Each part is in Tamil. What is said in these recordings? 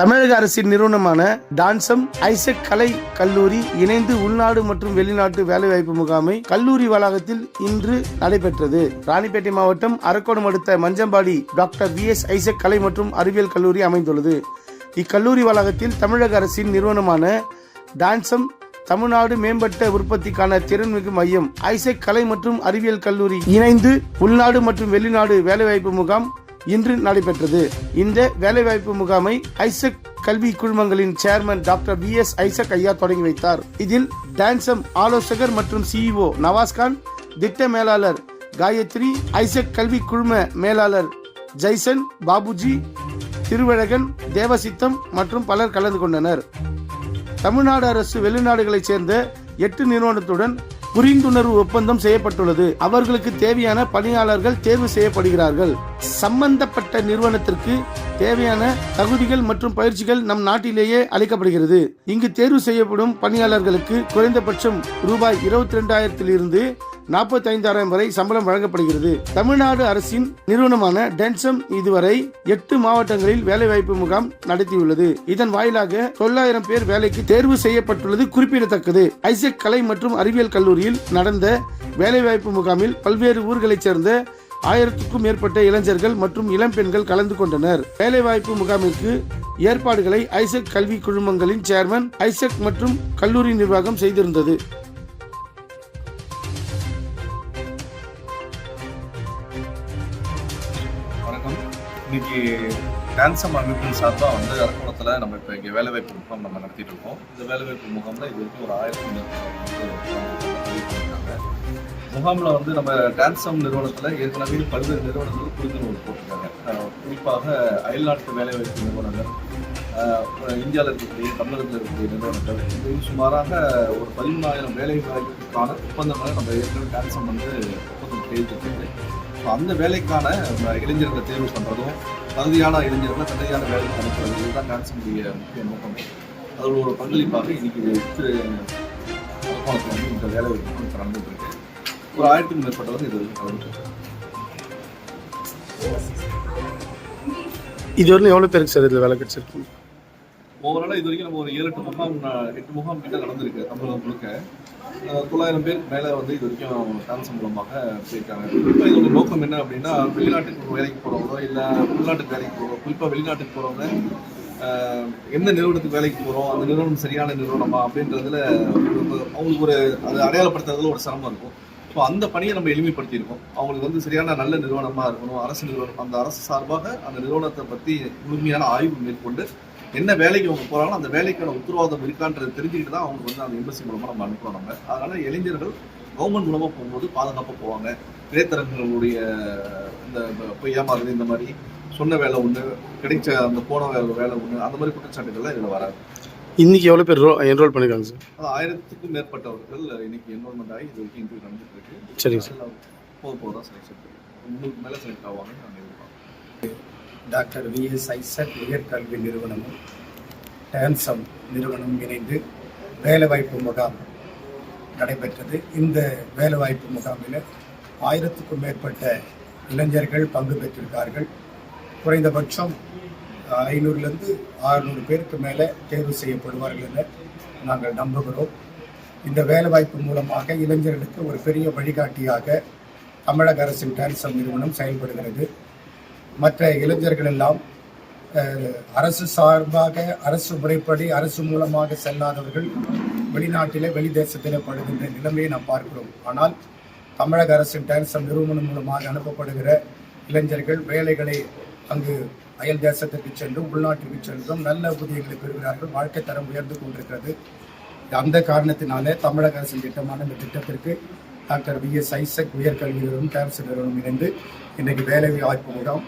தமிழக அரசின் நிறுவனமான டான்சம் ஐசக் கலை கல்லூரி இணைந்து உள்நாடு மற்றும் வெளிநாட்டு வேலைவாய்ப்பு முகாமை கல்லூரி வளாகத்தில் இன்று நடைபெற்றது. ராணிப்பேட்டை மாவட்டம் அரக்கோணம் அடுத்த Manjampadi doctor V S Isaac கலை மற்றும் அறிவியல் கல்லூரி அமைந்துள்ளது. இக்கல்லூரி வளாகத்தில் தமிழக அரசின் நிறுவனமான டான்சம் தமிழ்நாடு மேம்பட்ட உற்பத்திக்கான திறன்மிகு மையம் ஐசெக் கலை மற்றும் அறிவியல் கல்லூரி இணைந்து உள்நாடு மற்றும் வெளிநாடு வேலைவாய்ப்பு முகாம் இன்று நடைபெற்றது. இந்த வேலைவாய்ப்பு முகாமை ஐசக் கல்வி குழுமங்களின் chairman doctor P S Isaac ஐயா தொடங்கி வைத்தார். இதில் டான்சம் ஆலோசகர் மற்றும் சிஇஓ நவாஸ்கான் திட்ட மேலாளர் காயத்ரி ஐசக் கல்வி குழும மேலாளர் ஜெய்சன் பாபுஜி திருவழகன் தேவசித்தம் மற்றும் பலர் கலந்து கொண்டனர். தமிழ்நாடு அரசு வெளிநாடுகளைச் சேர்ந்த எட்டு நிறுவனத்துடன் புரிந்துணர்வு ஒப்பந்தம் செய்யப்பட்டுள்ளது. அவர்களுக்கு தேவையான பணியாளர்கள் தேர்வு செய்யப்படுகிறார்கள். சம்பந்தப்பட்ட நிறுவனத்திற்கு தேவையான தகுதிகள் மற்றும் பயிற்சிகள் நம் நாட்டிலேயே அளிக்கப்படுகிறது. இங்கு தேர்வு செய்யப்படும் பணியாளர்களுக்கு குறைந்தபட்சம் ரூபாய் இருபத்தி ரெண்டாயிரத்திலிருந்து நாற்பத்தைந்தாயிரம் வரை சம்பளம் வழங்கப்படுகிறது. தமிழ்நாடு அரசின் நிறுவனமான டென்சம் இதுவரை எட்டு மாவட்டங்களில் வேலைவாய்ப்பு முகாம் நடத்தியுள்ளது. இதன் வாயிலாக தொள்ளாயிரம் பேர் வேலைக்கு தேர்வு செய்யப்பட்டுள்ளது குறிப்பிடத்தக்கது. ஐசெக் கலை மற்றும் அறிவியல் கல்லூரியில் நடந்த வேலைவாய்ப்பு முகாமில் பல்வேறு ஊர்களைச் சேர்ந்த ஆயிரத்துக்கும் மேற்பட்ட இளைஞர்கள் மற்றும் இளம்பெண்கள் கலந்து கொண்டனர். வேலைவாய்ப்பு முகாமிற்கு ஏற்பாடுகளை ஐசெக் கல்வி குழுமங்களின் சேர்மன் ஐசெக் மற்றும் கல்லூரி நிர்வாகம் செய்திருந்தது. வணக்கம். இன்னைக்கு டான்சம் அமைப்பின் சார்பாக வந்து அரக்கோணத்தில் நம்ம இப்போ இங்கே வேலைவாய்ப்பு முகாம் நம்ம நடத்திட்டு இருக்கோம். இந்த வேலைவாய்ப்பு முகாமில் இது வரைக்கும் ஒரு ஆயிரத்தி இருக்காங்க முகாமில் வந்து நம்ம டான்சம் நிறுவனத்தில் ஏற்கனவே பல்வேறு நிறுவனங்கள் புரிந்துணர்வு போட்டிருக்காங்க. குறிப்பாக அயல்நாட்டு வேலைவாய்ப்பு நிறுவனங்கள் இந்தியாவில் இருக்கக்கூடிய தமிழகத்தில் இருக்கக்கூடிய நிறுவனங்கள் இது சுமாராக ஒரு பதிமூணாயிரம் வேலை வாய்ப்புக்கான ஒப்பந்தங்களை நம்ம ஏற்கனவே டான்சம் வந்து ஒப்பந்தம் கையெழுத்திருக்கு ஸோ அந்த வேலைக்கான இளைஞர்களை தேர்வு பண்ணுறதும் தகுதியான இளைஞர்களை தகுதியான வேலைக்கு அனுப்புறது இதுதான் டான்ஸினுடைய முக்கிய நோக்கம். அதோட ஒரு பங்களிப்பாக இன்னைக்கு திரு அரக்கோணத்தில் வந்து இந்த வேலை வாய்ப்பு நடந்துட்டு இருக்கு. ஒரு ஆயிரத்துக்கும் மேற்பட்டவர் இது வரைக்கும் கலந்துருக்கு இதுவரையும் எவ்வளவு பேருக்கு சார் இதுல வேலை கிடைச்சிருக்கு? ஓவராலாக இது வரைக்கும் நம்ம ஒரு ஏழு எட்டு முகாம் எட்டு முகாம் கிட்ட நடந்திருக்கு தமிழகம் முழுக்க. தொள்ளாயிரம் பேர் மேலே வந்து இது வரைக்கும் டான்ஸ் மூலமாக போயிருக்காங்க. இப்போ இதோட நோக்கம் என்ன அப்படின்னா வெளிநாட்டுக்கு வேலைக்கு போகிறவங்களோ இல்லை உள்நாட்டுக்கு வேலைக்கு போகிறோம் குறிப்பாக வெளிநாட்டுக்கு போகிறவங்க எந்த நிறுவனத்துக்கு வேலைக்கு போகிறோம் அந்த நிறுவனம் சரியான நிறுவனமா அப்படின்றதுல அவங்களுக்கு ஒரு அது அடையாளப்படுத்துறதுல ஒரு சிரமம் இருக்கும். ஸோ அந்த பணியை நம்ம எளிமைப்படுத்தியிருக்கோம். அவங்களுக்கு வந்து சரியான நல்ல நிறுவனமாக இருக்கணும் அரசு நிறுவனம் அந்த அரசு சார்பாக அந்த நிறுவனத்தை பற்றி முழுமையான ஆய்வு மேற்கொண்டு என்ன வேலைக்கு அவங்க போறாங்களோ அந்த வேலைக்கான உத்தரவாதம் இருக்கான்றது தெரிஞ்சுக்கிட்டு தான் அவங்க வந்து அந்த எம்பசி மூலமா நம்ம அனுப்புறோம் நம்ம. அதனால இளைஞர்கள் கவர்மெண்ட் மூலமா போகும்போது பாதுகாப்பாக போவாங்க. இடைத்தரகர்களுடைய இந்த போய் ஏமாறுது இந்த மாதிரி சொன்ன வேலை ஒன்று கிடைச்ச அந்த போன வேலை வேலை ஒன்று அந்த மாதிரி குற்றச்சாட்டுகள்லாம் இதில் வராது. இன்னைக்கு எவ்வளவு பேர் என்ரோல் பண்ணிருக்காங்க சார் அது ஆயிரத்துக்கும் மேற்பட்டவர்கள் இன்னைக்கு என்ரோல்மெண்ட் ஆகி இது வரைக்கும் இன்டர்வியூ நடந்துட்டு இருக்கு. சரிங்க சார் போக போக தான் செலெக்ஷன் முன்னூறுக்கு மேலே செலக்ட் ஆவாங்கன்னு நாங்கள் எதிர்பார்க்கோம் டாக்டர் விஎஸ் ஐசக் உயர்கல்வி நிறுவனமும் டான்சம் நிறுவனமும் இணைந்து வேலைவாய்ப்பு முகாம் நடைபெற்றது. இந்த வேலைவாய்ப்பு முகாமில் ஆயிரத்துக்கும் மேற்பட்ட இளைஞர்கள் பங்கு பெற்றிருக்கார்கள். குறைந்தபட்சம் ஐநூறுலேருந்து ஆறுநூறு பேருக்கு மேலே தேர்வு செய்யப்படுவார்கள் என நாங்கள் நம்புகிறோம். இந்த வேலைவாய்ப்பு மூலமாக இளைஞர்களுக்கு ஒரு பெரிய வழிகாட்டியாக தமிழக அரசின் டான்சம் நிறுவனம் செயல்படுகிறது. மற்ற இளைஞர்கள் எல்லாம் அரசு சார்பாக அரசு முறைப்படி அரசு மூலமாக செல்லாதவர்கள் வெளிநாட்டிலே வெளிதேசத்திலே படுகின்ற நிலைமையை நாம் பார்க்கிறோம். ஆனால் தமிழக அரசின் டான்சம் நிறுவனம் மூலமாக அனுப்பப்படுகிற இளைஞர்கள் வேலைகளை அங்கு அயல் தேசத்திற்கு சென்றும் உள்நாட்டிற்கு சென்றும் நல்ல ஊதியங்களை பெறுகிறார்கள். வாழ்க்கை தரம் உயர்ந்து கொண்டிருக்கிறது. அந்த காரணத்தினாலே தமிழக அரசின் திட்டமான இந்த திட்டத்திற்கு டாக்டர் வி எஸ் ஐசக் உயர்கல்வி நிறுவனம் டான்ஸ் நிறுவனம் இணைந்து இன்றைக்கு வேலை வாய்ப்பு முகாம்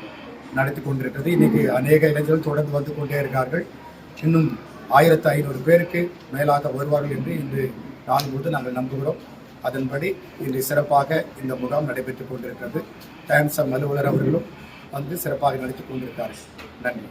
நடத்தி கொண்டிருக்கிறது இன்னைக்கு அநேக இளைஞர்கள் தொடர்ந்து வந்து கொண்டே இருக்கிறார்கள் இன்னும் ஆயிரத்து ஐநூறு பேருக்கு மேலாக வருவார்கள் என்று இன்று நாள் முழுவதும் நாங்கள் நம்புகிறோம். அதன்படி இன்று சிறப்பாக இந்த முகாம் நடைபெற்றுக் கொண்டிருக்கிறது. டைம்ஸ் ஆஃப் அலுவலர் அவர்களும் வந்து சிறப்பாக நடத்தி கொண்டிருக்கிறார்கள் நன்றி.